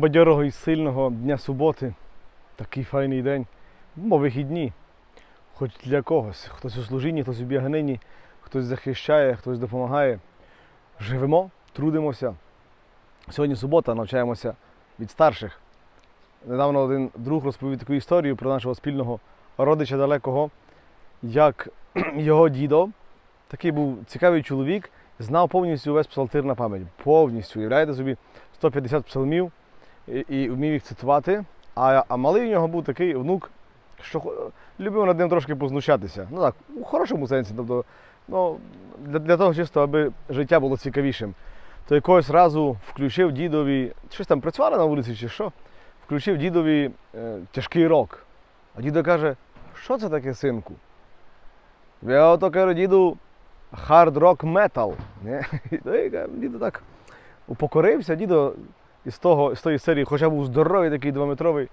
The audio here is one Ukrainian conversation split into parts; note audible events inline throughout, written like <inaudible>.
бадьорого і сильного дня суботи. Такий файний день. Бо вихідні. Хоч для когось. Хтось у служінні, хтось у біганині, хтось захищає, хтось допомагає. Живемо, трудимося. Сьогодні субота, навчаємося від старших. Недавно один друг розповів таку історію про нашого спільного родича далекого, як <clears throat> його дідо, такий був цікавий чоловік, знав повністю весь псалтир на пам'ять. Повністю. Уявляєте собі 150 псалмів і, вмів їх цитувати. А, а малий у нього був такий внук, що любив над ним трошки познущатися. Ну так, у хорошому сенсі. Тобто, ну, для, для того чисто, аби життя було цікавішим. То якогось разу включив дідові, щось там працювали на вулиці чи що, включив дідові е, тяжкий рок. А дідо каже, що це таке, синку? Я ото кажу, діду, хард рок метал. Дідо так упокорився, дідо із, того, з тої серії, хоча був здоровий, такий двометровий,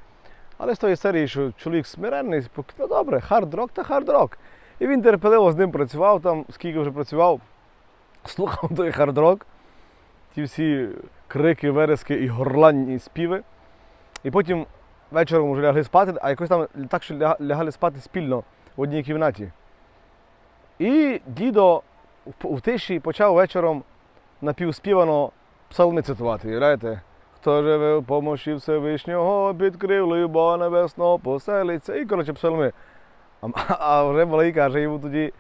але з тої серії, що чоловік смиренний, ну добре, хард рок та хард рок. І він терпеливо з ним працював там, скільки вже працював, <laughs> слухав той хард рок, ті всі крики, верески і горланні співи. І потім вечором вже лягли спати, а якось там так, що лягали спати спільно в одній кімнаті. І дідо в тиші почав вечором напівспівано псалми цитувати. Уявляєте? Хто живе в помощі Всевишнього, під кривлею поселиться. І, коротше, псалми. А, а вже малий каже йому тоді,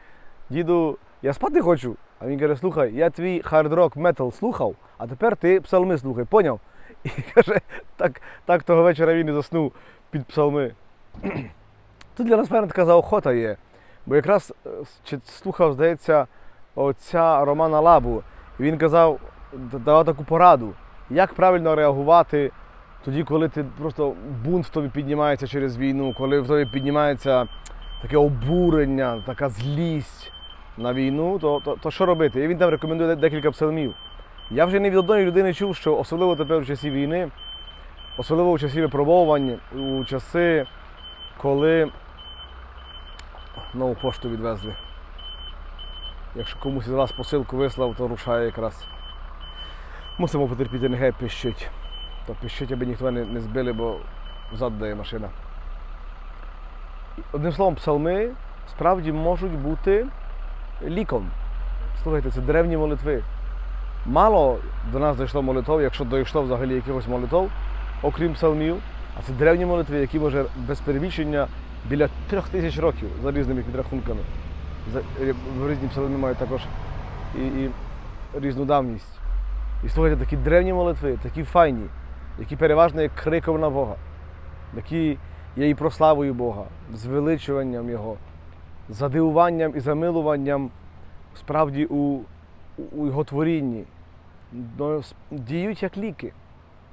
діду, я спати хочу. А він каже, слухай, я твій хард-рок метал слухав, а тепер ти псалми слухай, поняв? І каже, так, так того вечора він і заснув під псалми. Тут для нас певна така заохота є. Бо якраз е, слухав, здається, отця Романа Лабу. І він казав, давав таку пораду, як правильно реагувати тоді, коли ти просто бунт в тобі піднімається через війну, коли в тобі піднімається таке обурення, така злість на війну, то, то, то що робити? І він там рекомендує декілька псалмів. Я вже не від одної людини чув, що особливо тепер в часі війни, особливо в часі випробовувань, у часи, коли нову пошту відвезли. Якщо комусь із вас посилку вислав, то рушає якраз. Мусимо потерпіти, нехай пищить. То пищить, аби ніхто не, не збили, бо взад дає машина. Одним словом, псалми справді можуть бути ліком. Слухайте, це древні молитви. Мало до нас дійшло молитов, якщо дійшло взагалі якихось молитов, окрім псалмів, а це древні молитви, які може без перебільшення біля трьох тисяч років за різними підрахунками. Е, різні псалми мають також і, і різну давність. І слухайте, такі древні молитви, такі файні, які переважно є криком на Бога, які є і прославою Бога, звеличуванням Його, задивуванням і замилуванням справді у, у, Його творінні. Ну, діють як ліки.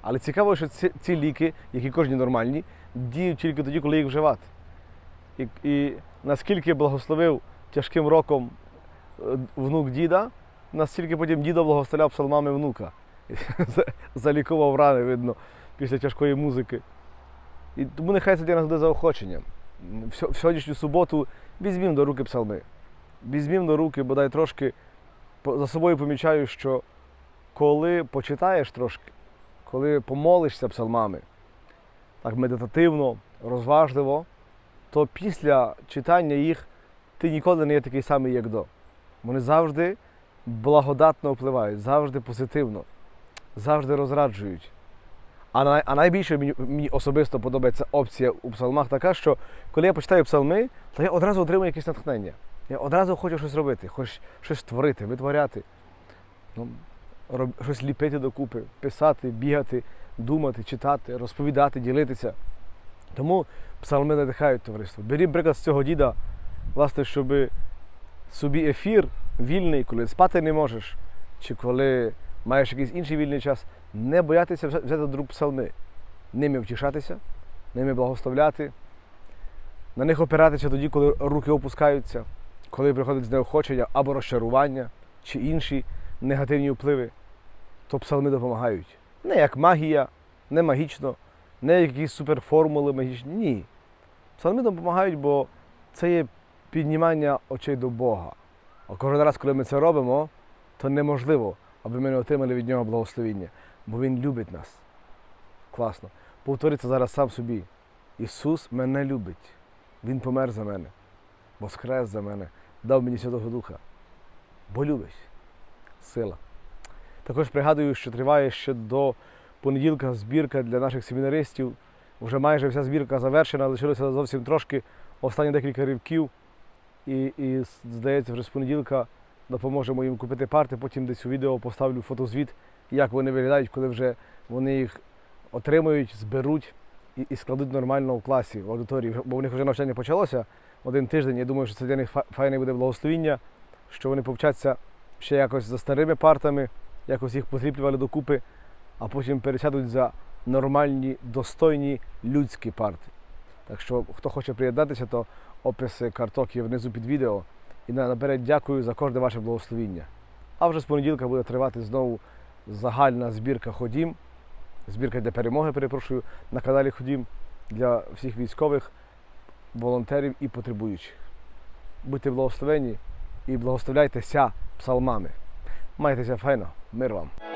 Але цікаво, що ці, ці ліки, як і кожні нормальні, діють тільки тоді, коли їх вживати. І, і наскільки благословив тяжким роком е, внук діда, настільки потім дідо благословляв псалмами внука. <laughs> Залікував рани, видно, після тяжкої музики. І тому нехай це для нас буде заохоченням. В сьогоднішню суботу візьмімо до руки псалми. Візьмімо до руки, бодай трошки за собою помічаю, що коли почитаєш трошки, коли помолишся псалмами, так медитативно, розважливо, то після читання їх ти ніколи не є такий самий, як до. Вони завжди благодатно впливають, завжди позитивно, завжди розраджують. А, най, а найбільше мені, мені особисто подобається опція у псалмах така, що коли я почитаю псалми, то я одразу отримую якесь натхнення. Я одразу хочу щось робити, хочу щось творити, витворяти, ну, роб, щось ліпити докупи, писати, бігати, думати, читати, розповідати, ділитися. Тому псалми надихають товариство. Беріть приклад з цього діда, власне, щоб собі ефір вільний, коли спати не можеш, чи коли маєш якийсь інший вільний час, не боятися взяти до рук псалми, ними втішатися, ними благословляти, на них опиратися тоді, коли руки опускаються, коли приходить знеохочення або розчарування, чи інші негативні впливи, то псалми допомагають. Не як магія, не магічно, не якісь суперформули магічні. Ні. Псалми допомагають, бо це є піднімання очей до Бога. А кожен раз, коли ми це робимо, то неможливо, аби ми не отримали від нього благословіння, бо Він любить нас. Класно. Повтори це зараз сам собі. Ісус мене любить. Він помер за мене, воскрес за мене, дав мені Святого Духа. Бо любить. Сила. Також пригадую, що триває ще до понеділка збірка для наших семінаристів. Вже майже вся збірка завершена, лишилося зовсім трошки останні декілька ривків. І, і здається, вже з понеділка допоможемо їм купити парти. Потім десь у відео поставлю фотозвіт, як вони виглядають, коли вже вони їх отримають, зберуть і, і складуть нормально в класі, в аудиторії. Бо у них вже навчання почалося один тиждень. Я думаю, що це для них файне буде благословіння, що вони повчаться ще якось за старими партами, якось їх позліплювали докупи, а потім пересядуть за нормальні, достойні людські парти. Так що, хто хоче приєднатися, то описи карток є внизу під відео. І наперед дякую за кожне ваше благословіння. А вже з понеділка буде тривати знову загальна збірка ходім. Збірка для перемоги, перепрошую, на каналі Ходім для всіх військових, волонтерів і потребуючих. Будьте благословені і благословляйтеся псалмами. Майтеся файно, мир вам.